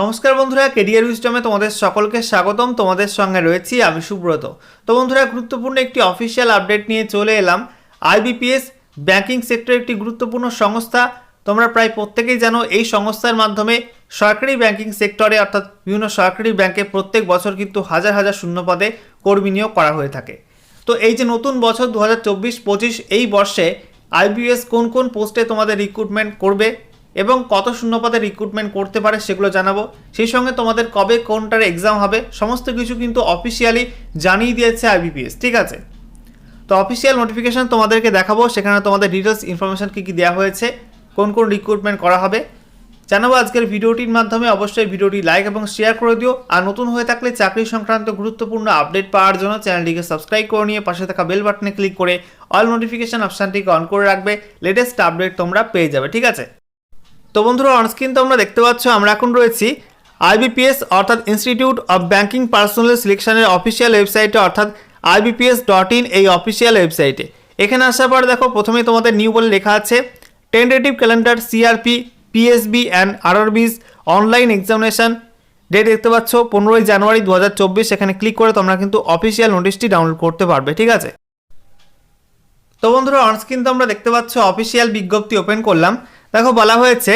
নমস্কার বন্ধুরা কেডিয়ার উইস্টমে তোমাদের সকলকে স্বাগতম। তোমাদের সঙ্গে রয়েছি আমি সুব্রত। তো বন্ধুরা, গুরুত্বপূর্ণ একটি অফিসিয়াল আপডেট নিয়ে চলে এলাম। আইবিপিএস ব্যাংকিং সেক্টর একটি গুরুত্বপূর্ণ সংস্থা। তোমরা প্রায় প্রত্যেকেই জানো, এই সংস্থার মাধ্যমে সরকারি ব্যাংকিং সেক্টরে অর্থাৎ বিভিন্ন সরকারি ব্যাংকে প্রত্যেক বছর কিন্তু হাজার হাজার শূন্য পদে কর্মী নিয়োগ করা হয়ে থাকে। তো এই যে নতুন বছর দু হাজার এই বর্ষে আইবিএস কোন কোন পোস্টে তোমাদের রিক্রুটমেন্ট করবে এবং কত শূন্যপদে রিক্রুটমেন্ট করতে পারে সেগুলো জানাব। সেই সঙ্গে তোমাদের কবে কোনটার এক্সাম হবে, সমস্ত কিছু কিন্তু অফিসিয়ালি জানিয়ে দিয়েছে আইবিপিএস ঠিক আছে? তো অফিসিয়াল নোটিফিকেশন তোমাদেরকে দেখাবো, সেখানে তোমাদের ডিটেলস ইনফরমেশন কী কী দেওয়া হয়েছে, কোন কোন রিক্রুটমেন্ট করা হবে। জানাব আজকের ভিডিওটির মাধ্যমে, অবশ্যই ভিডিওটি লাইক এবং শেয়ার করে দিও। আর নতুন হয়ে থাকলে চাকরি সংক্রান্ত গুরুত্বপূর্ণ আপডেট পাওয়ার জন্য চ্যানেলটিকে সাবস্ক্রাইব করে নিয়ে পাশে থাকা বেল বাটনে ক্লিক করে অল নোটিফিকেশন অপশানটিকে অন করে রাখবে। লেটেস্ট আপডেট তোমরা পেয়ে যাবে, ঠিক আছে? তো বন্ধুরা অনস্ক্রিন তোমরা দেখতে পাচ্ছ, আমরা এখন রয়েছি আইবিপিএস অর্থাৎ ইনস্টিটিউট অফ ব্যাংকিং পার্সোনাল সিলেকশনের অফিসিয়াল ওয়েবসাইটে অর্থাৎ আইবিপিএস ডট ইন এই অফিসিয়াল ওয়েবসাইটে এখানে আসার পর দেখো, প্রথমেই তোমাদের নিউ বলে লেখা আছে tentative calendar CRP PSB and RRBs online examination date দেখতে পাচ্ছ, পনেরোই জানুয়ারি দু হাজার চব্বিশ, এখানে ক্লিক করে তোমরা কিন্তু অফিসিয়াল নোটিশটি ডাউনলোড করতে পারবে, ঠিক আছে? তো বন্ধুরা অনস্ক্রিন তো আমরা দেখতে পাচ্ছ অফিসিয়াল বিজ্ঞপ্তি ওপেন করলাম। দেখো, বলা হয়েছে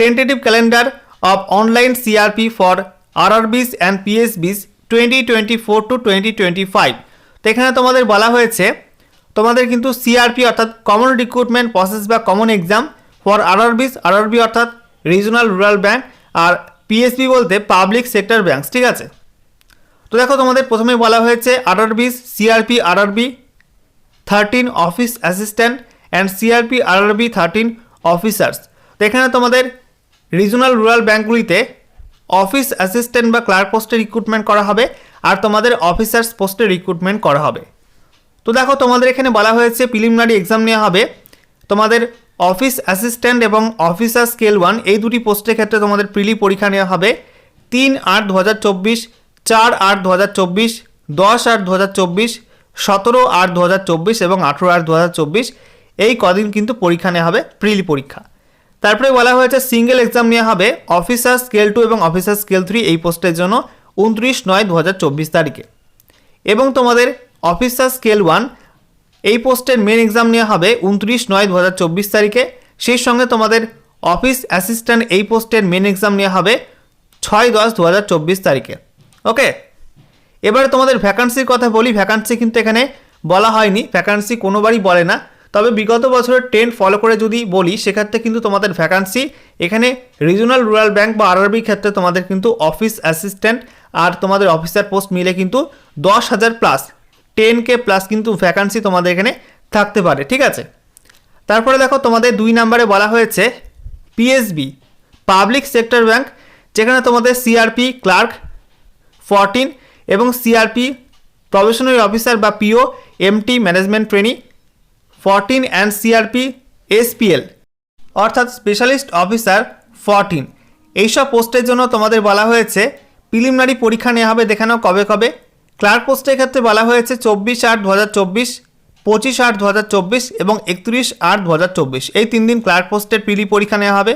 tentative calendar of online CRP for RRBs and PSBs twenty twenty four to twenty twenty five তো এখানে তোমাদের বলা হয়েছে, তোমাদের কিন্তু সিআরপি অর্থাৎ কমন রিক্রুটমেন্ট প্রসেস বা common exam for RRBs RRB অর্থাৎ রিজনাল রুরাল ব্যাংক আর পিএসবি বলতে পাবলিক সেক্টর ব্যাংকস ঠিক আছে? তো দেখো তোমাদের প্রথমে বলা হয়েছে RRBs CRP RRB thirteen office assistant and CRP RRB thirteen officers তো এখানে তোমাদের রিজনাল রুরাল ব্যাঙ্কগুলিতে অফিস অ্যাসিস্ট্যান্ট বা ক্লার্ক পোস্টে রিক্রুটমেন্ট করা হবে আর তোমাদের অফিসার্স পোস্টে রিক্রুটমেন্ট করা হবে। তো দেখো, তোমাদের এখানে বলা হয়েছে প্রিলিমিনারি এক্সাম নেওয়া হবে। তোমাদের অফিস অ্যাসিস্ট্যান্ট এবং অফিসার স্কেল ওয়ান, এই দুটি পোস্টের ক্ষেত্রে তোমাদের প্রিলি পরীক্ষা নেওয়া হবে। তিন আট দু হাজার চব্বিশ, চার আট দু হাজার চব্বিশ, দশ আট দু হাজার চব্বিশ, সতেরো আট দু হাজার চব্বিশ এবং আঠেরো আট দু হাজার চব্বিশ, এই কদিন কিন্তু পরীক্ষা নেওয়া হবে, প্রিলি পরীক্ষা। তারপরে বলা হয়েছে সিঙ্গেল এক্সাম নেওয়া হবে অফিসার স্কেল টু এবং অফিসার স্কেল থ্রি এই পোস্টের জন্য উনত্রিশ নয় দু তারিখে। এবং তোমাদের অফিসার স্কেল ওয়ান এই পোস্টের মেন এক্সাম নেওয়া হবে উনত্রিশ নয় দু তারিখে। সেই সঙ্গে তোমাদের অফিস অ্যাসিস্ট্যান্ট এই পোস্টের মেন এক্সাম নেওয়া হবে ছয় দশ দু তারিখে। ওকে? এবারে তোমাদের ভ্যাকান্সির কথা বলি। ভ্যাকান্সি কিন্তু এখানে বলা হয়নি। ভ্যাকান্সি কোনোবারই বলে না। তবে বিগত বছরের ট্রেন্ড ফলো করে যদি বলি, সেক্ষেত্রে কিন্তু তোমাদের ভ্যাকান্সি এখানে রিজনাল রুরাল ব্যাংক বা আরআরবি ক্ষেত্রে তোমাদের কিন্তু অফিস অ্যাসিস্ট্যান্ট আর তোমাদের অফিসার পোস্ট মিলে কিন্তু দশ হাজার প্লাস টেন কে প্লাস কিন্তু ভ্যাকান্সি তোমাদের এখানে থাকতে পারে, ঠিক আছে? তারপরে দেখো তোমাদের দুই নম্বরে বলা হয়েছে পিএসবি পাবলিক সেক্টর ব্যাংক যেখানে তোমাদের সিআরপি ক্লার্ক ফরটিন এবং সিআরপি প্রফেশনারি অফিসার বা PO MT management trainee fourteen and CRP SPL অর্থাৎ স্পেশালিস্ট অফিসার ফরটিন এইসব পোস্টের জন্য তোমাদের বলা হয়েছে প্রিলিমিনারি পরীক্ষা নেওয়া হবে দেখানো কবে কবে। ক্লার্ক পোস্টের ক্ষেত্রে বলা হয়েছে চব্বিশ আট দু হাজার চব্বিশ, পঁচিশ আট দু হাজার চব্বিশ এবং একত্রিশ আট দু হাজার চব্বিশ। এই তিন দিন ক্লার্ক পোস্টের প্রিলি পরীক্ষা নেওয়া হবে।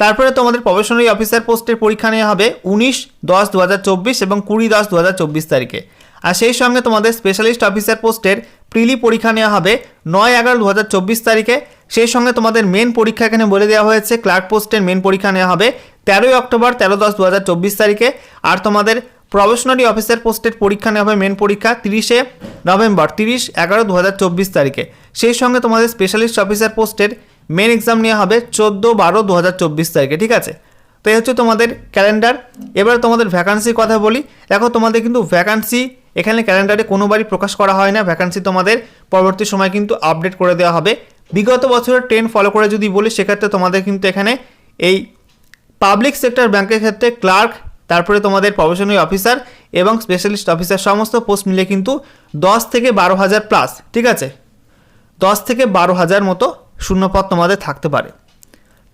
তারপরে তোমাদের প্রফেশনারি অফিসার পোস্টের পরীক্ষা নেওয়া হবে উনিশ দশ দু হাজার চব্বিশ এবং কুড়ি দশ দু হাজার চব্বিশ তারিখে। আর সেই সঙ্গে তোমাদের স্পেশালিস্ট অফিসার পোস্টের প্রিলি পরীক্ষা নেওয়া হবে নয় এগারো দু হাজার চব্বিশ তারিখে। সেই সঙ্গে তোমাদের মেন পরীক্ষা এখানে বলে দেওয়া হয়েছে ক্লার্ক পোস্টের মেন পরীক্ষা নেওয়া হবে তেরোই অক্টোবর তেরো দশ দু চব্বিশ তারিখে। আর তোমাদের প্রফেশনারি অফিসার পোস্টের পরীক্ষা নেওয়া হবে মেন পরীক্ষা তিরিশে নভেম্বর, তিরিশ এগারো দু চব্বিশ তারিখে। সেই সঙ্গে তোমাদের স্পেশালিস্ট অফিসার পোস্টের মেন এক্সাম নেওয়া হবে চোদ্দ বারো দু হাজার চব্বিশ তারিখে, ঠিক আছে? তো এই হচ্ছে তোমাদের ক্যালেন্ডার এবার তোমাদের ভ্যাকান্সির কথা বলি। দেখো, তোমাদের কিন্তু ভ্যাকান্সি এখানে ক্যালেন্ডারে কোনোবারই প্রকাশ করা হয় না। ভ্যাকান্সি তোমাদের পরবর্তী সময় কিন্তু আপডেট করে দেওয়া হবে। বিগত বছরের ট্রেন ফলো করে যদি বলি, সেক্ষেত্রে তোমাদের কিন্তু এখানে এই পাবলিক সেক্টর ব্যাংকের ক্ষেত্রে ক্লার্ক তারপরে তোমাদের প্রফেশনাল অফিসার এবং স্পেশালিস্ট অফিসার সমস্ত পোস্ট মিলে কিন্তু দশ থেকে বারো হাজার প্লাস ঠিক আছে? দশ থেকে বারো হাজার মতো শূন্যপদ তোমাদের থাকতে পারে।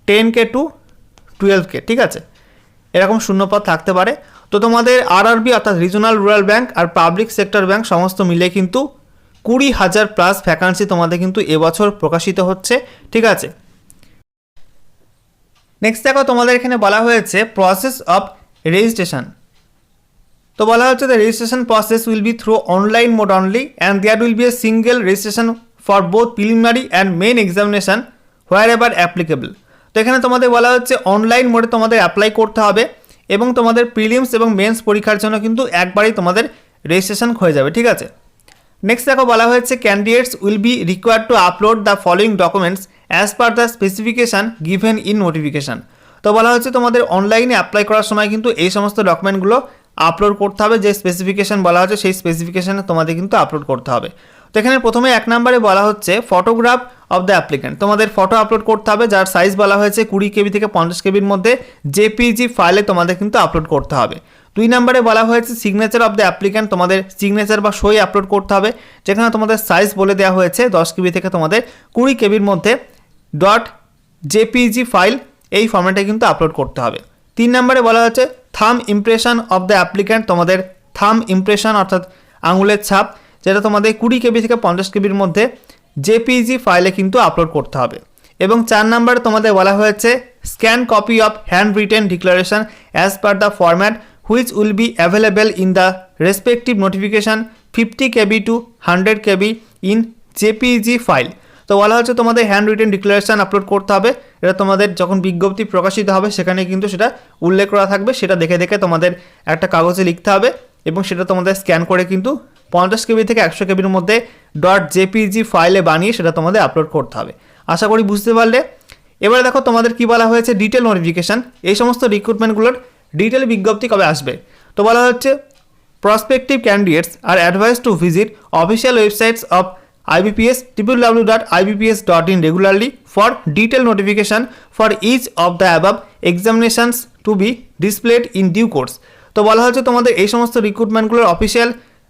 Ten K to twelve K ঠিক আছে? এরকম শূন্যপদ থাকতে পারে। তো তোমাদের আরআরবি অর্থাৎ রিজনাল রুরাল ব্যাংক আর পাবলিক সেক্টর ব্যাংক সমস্ত মিলে কিন্তু কুড়ি হাজার প্লাস ভ্যাকান্সি তোমাদের কিন্তু এবছর প্রকাশিত হচ্ছে, ঠিক আছে? নেক্সট দেখো, তোমাদের এখানে বলা হয়েছে প্রসেস অফ রেজিস্ট্রেশন তো বলা হচ্ছে the registration process will be through online mode only and there will be a single registration for both preliminary and main examination wherever applicable এখানে তোমাদের বলা হচ্ছে অনলাইন মোডে তোমাদের অ্যাপ্লাই করতে হবে এবং তোমাদের প্রিলিমস এবং মেন্স পরীক্ষার জন্য কিন্তু একবারেই তোমাদের রেজিস্ট্রেশন হয়ে যাবে, ঠিক আছে? নেক্সট দেখো বলা হয়েছে candidates will be required to upload the following documents as per the specification given in notification তো বলা হচ্ছে তোমাদের অনলাইনে অ্যাপ্লাই করার সময় কিন্তু এই সমস্ত ডকুমেন্টগুলো আপলোড করতে হবে, যে স্পেসিফিকেশান বলা হচ্ছে সেই স্পেসিফিকেশানে তোমাদের কিন্তু আপলোড করতে হবে। তো এখানে প্রথমে এক নম্বরে বলা হচ্ছে ফটোগ্রাফ অফ দ্য অ্যাপ্লিক্যান্ট তোমাদের ফটো আপলোড করতে হবে, যার সাইজ বলা হয়েছে কুড়ি কেবি থেকে পঞ্চাশ কেবির মধ্যে জেপিজি ফাইলে তোমাদের কিন্তু আপলোড করতে হবে। দুই নম্বরে বলা হয়েছে সিগনেচার অফ দ্য অ্যাপ্লিক্যান্ট তোমাদের সিগনেচার বা সই আপলোড করতে হবে, যেখানে তোমাদের সাইজ বলে দেওয়া হয়েছে দশ কেবি থেকে তোমাদের কুড়ি কেবির মধ্যে ডট জেপিজি ফাইল এই ফর্ম্যাটে কিন্তু আপলোড করতে হবে। তিন নম্বরে বলা হচ্ছে থাম ইমপ্রেশন অফ দ্য অ্যাপ্লিক্যান্ট তোমাদের থাম ইমপ্রেশন অর্থাৎ আঙুলের ছাপ, যেটা তোমাদের কুড়ি কেবি থেকে পঞ্চাশ কেবির মধ্যে জেপিজি ফাইলে কিন্তু আপলোড করতে হবে। এবং চার নম্বরে তোমাদের বলা হয়েছে scan copy of handwritten declaration as per the format which will be available in the respective notification fifty KB to hundred KB in JPG file তো বলা হচ্ছে তোমাদের হ্যান্ড রিটেন ডিক্লারেশন আপলোড করতে হবে। এটা তোমাদের যখন বিজ্ঞপ্তি প্রকাশিত হবে, সেখানে কিন্তু সেটা উল্লেখ করা থাকবে। সেটা দেখে দেখে তোমাদের একটা কাগজে লিখতে হবে এবং সেটা তোমাদের স্ক্যান করে কিন্তু পঞ্চাশ কেবি থেকে একশো কেবির মধ্যে ডট জেপিজি ফাইলে বানিয়ে সেটা তোমাদের আপলোড করতে হবে। আশা করি বুঝতে পারলে। এবারে দেখো তোমাদের কি বলা হয়েছে ডিটেল নোটিফিকেশান এই সমস্ত রিক্রুটমেন্টগুলোর ডিটেল বিজ্ঞপ্তি কবে আসবে? তো বলা হচ্ছে prospective candidates are advised to visit official websites of IBPS www.ibps.in regularly for detailed notification for each of the above examinations to be displayed in due course. তো বলা হচ্ছে তোমাদের এই সমস্ত রিক্রুটমেন্টগুলোর অফিসিয়াল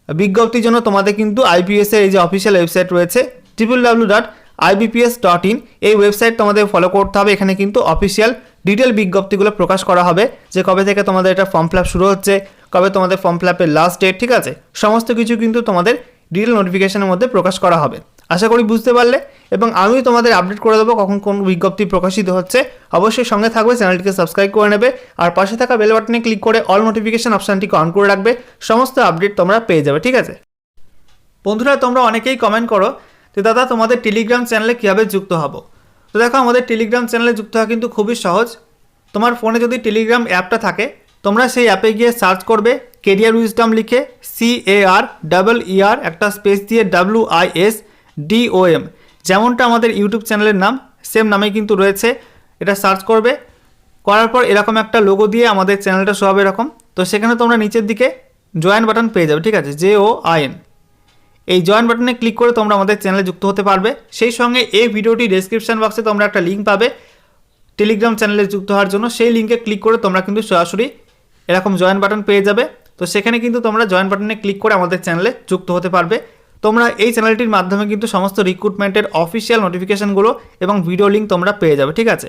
বিজ্ঞপ্তির জন্য তোমাদের কিন্তু আইপিএস এর এই যে অফিসিয়াল ওয়েবসাইট রয়েছে triple W dot IBPS dot in এই ওয়েবসাইট তোমাদের ফলো করতে হবে। এখানে কিন্তু অফিসিয়াল ডিটেল বিজ্ঞপ্তিগুলো প্রকাশ করা হবে যে কবে থেকে তোমাদের এটা ফর্ম ফিল শুরু হচ্ছে, কবে তোমাদের ফর্ম ফিল লাস্ট ডেট ঠিক আছে? সমস্ত কিছু কিন্তু তোমাদের ডিটেল নোটিফিকেশনের মধ্যে প্রকাশ করা হবে। আশা করি বুঝতে পারলে এবং আমিও তোমাদের আপডেট করে দেবো কখন কোন বিজ্ঞপ্তি প্রকাশিত হচ্ছে। অবশ্যই সঙ্গে থাকবে, চ্যানেলটিকে সাবস্ক্রাইব করে নেবে আর পাশে থাকা বেল বাটনে ক্লিক করে অল নোটিফিকেশান অপশানটিকে অন করে রাখবে। সমস্ত আপডেট তোমরা পেয়ে যাবে, ঠিক আছে? বন্ধুরা, তোমরা অনেকেই কমেন্ট করো যে, দাদা, তোমাদের টেলিগ্রাম চ্যানেলে কীভাবে যুক্ত হব? তো দেখো, আমাদের টেলিগ্রাম চ্যানেলে যুক্ত হওয়া কিন্তু খুবই সহজ। তোমার ফোনে যদি টেলিগ্রাম অ্যাপটা থাকে তোমরা সেই অ্যাপে গিয়ে সার্চ করবে কেরিয়ার উইজডম লিখে C A R double E R একটা স্পেস দিয়ে W I S D O M যেমনটা আমাদের ইউটিউব চ্যানেলের নাম, সেম নামে কিন্তু রয়েছে। এটা সার্চ করবে, করার পর এরকম একটা লোগো দিয়ে আমাদের চ্যানেলটা হবে এরকম। তো সেখানে তোমরা নিচের দিকে জয়েন বাটন পেয়ে যাবে, ঠিক আছে? জে ও আই এন এই জয়েন বাটনে ক্লিক করে তোমরা আমাদের চ্যানেলে যুক্ত হতে পারবে। সেই সঙ্গে এই ভিডিওটি ডেসক্রিপশন বক্সে তোমরা একটা লিঙ্ক পাবে। টেলিগ্রাম চ্যানেলে যুক্ত হওয়ার জন্য সেই লিঙ্কে ক্লিক করে তোমরা কিন্তু সরাসরি এরকম জয়েন বাটন পেয়ে যাবে। তো সেখানে কিন্তু তোমরা জয়েন বাটনে ক্লিক করে আমাদের চ্যানেলে যুক্ত হতে পারবে। তোমরা এই চ্যানেলটির মাধ্যমে কিন্তু সমস্ত রিক্রুটমেন্টের অফিসিয়াল নোটিফিকেশনগুলো এবং ভিডিও লিঙ্ক তোমরা পেয়ে যাবে, ঠিক আছে?